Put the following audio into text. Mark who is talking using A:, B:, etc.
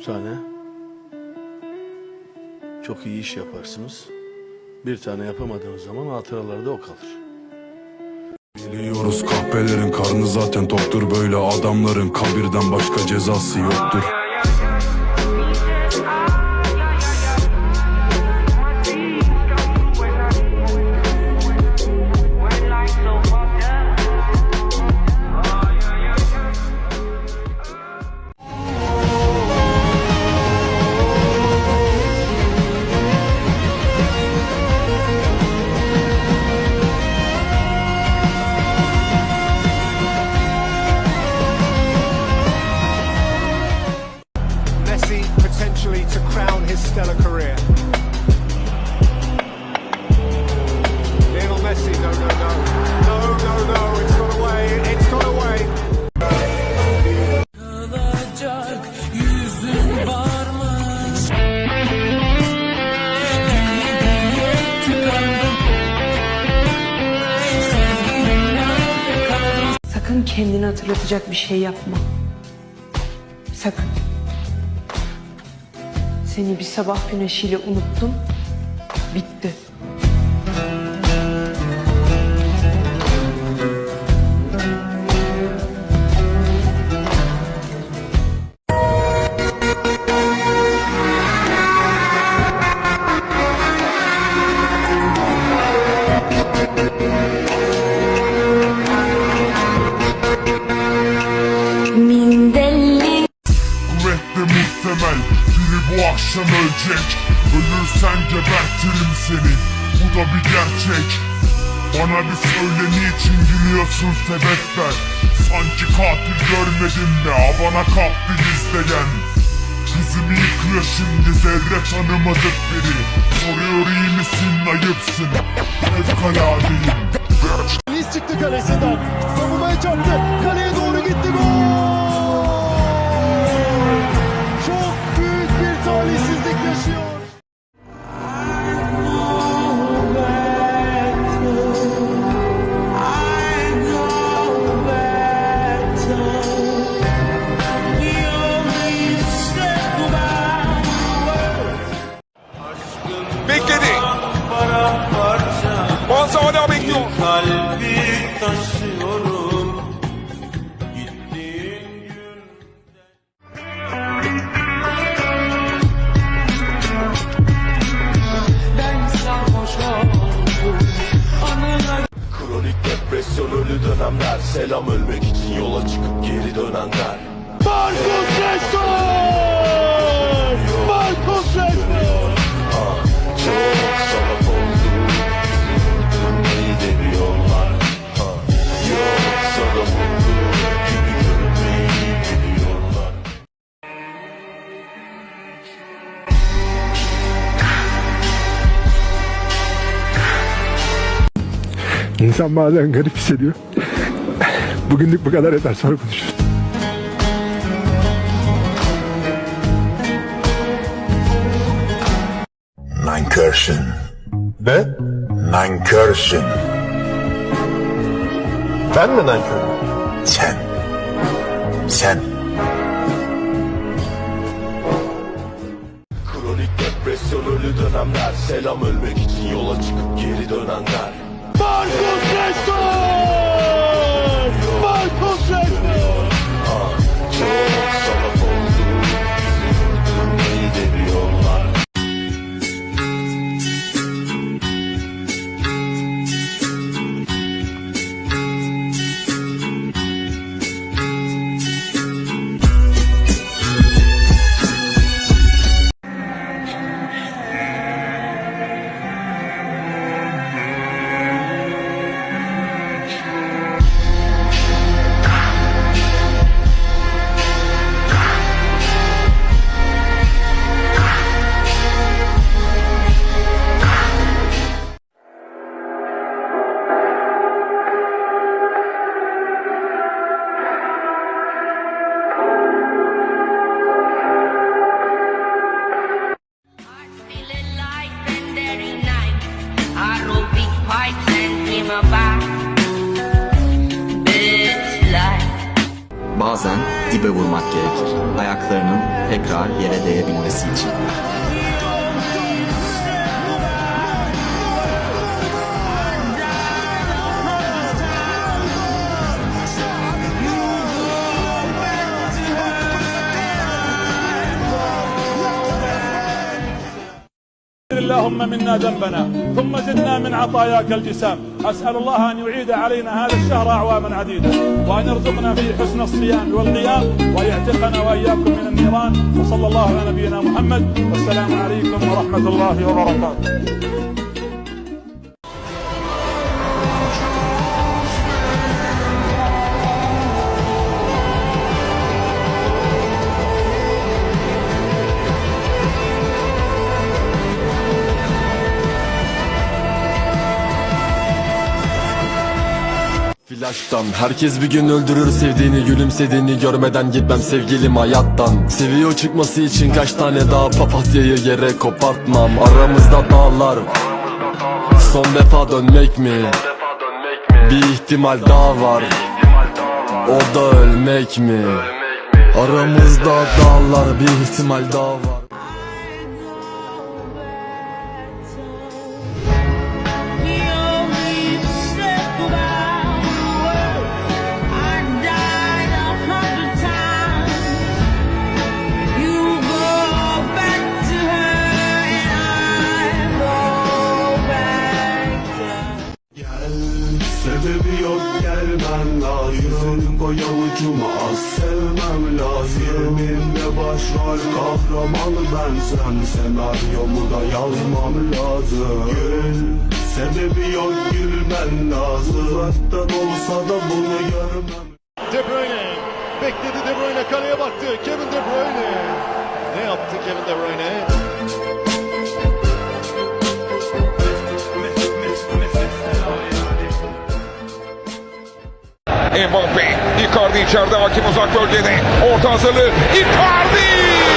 A: üç tane çok iyi iş yaparsınız. Bir tane yapamadığınız zaman hatıralarda o kalır.
B: Biliyoruz kahpelerin karnı zaten toktur böyle adamların kabirden başka cezası yoktur.
C: Kendini hatırlatacak bir şey yapma. Sakın. Seni bir sabah güneşiyle unuttum. Bitti.
B: Akşam ölecek. Ölürsen gebertirim seni. Bu da bir gerçek. Bana bir söyle niçin gülüyorsun sebep ver Sanki katil görmedin mi? Havana kalktı izleyen Kızımı yıkıyor şimdi zerre tanımadık biri. Soruyor iyi misin? Ayıpsın. Fevkaladeyim
D: Yiğit çıktı kalesinden. Savunmaya çarptı. Kaleye
E: Muazzam hala bekliyor.
F: Kalbi taşıyorum Gittiğin gün Ben oldum Anılar
G: Kronik depresyon ölü dönemler Selam ölmek için yola çıkıp geri dönenler
D: Marcos Rashford!
H: İnsan bazen garip hissediyor. Bugünlük bu kadar yeter sonra konuşuruz.
I: Nankörsün. Ne? Nankörsün.
D: Ben mi nankörüm?
I: Sen. Sen.
G: Kronik depresyon ölü dönemler Selam ölmek için yola çıkıp geri dönenler
D: Marcos
J: Bazen dibe vurmak gerekir. Ayaklarının tekrar yere değebilmesi için.
K: اللهم منا ذنبنا ثم زدنا من عطاياك الجسام. أسأل الله أن يعيد علينا هذا الشهر أعواما عديدة وأن يرزقنا فيه حسن الصيام والقيام ويعتقنا وإياكم من النيران. وصلى الله على نبينا محمد والسلام عليكم ورحمة الله وبركاته.
L: Flaştan Herkes bir gün öldürür sevdiğini gülümsediğini görmeden gitmem sevgilim hayattan. Seviyor çıkması için kaç tane daha papatyayı yere kopartmam. Aramızda dağlar Son defa dönmek mi? Bir ihtimal daha var. O da ölmek mi? Aramızda dağlar bir ihtimal daha var
M: lazım Koy avucuma az sevmem lazım Yeminle başrol kahramanı ben sen Senaryomu da yazmam lazım Gül Sebebi yok gülmen lazım Uzaktan olsa da bunu görmem
D: De Bruyne bekledi De Bruyne kaleye baktı. Kevin De Bruyne. Ne yaptı Kevin De Bruyne?
G: Mbappe. Icardi içeride hakim uzak bölgede. Orta hazırlığı. Icardi!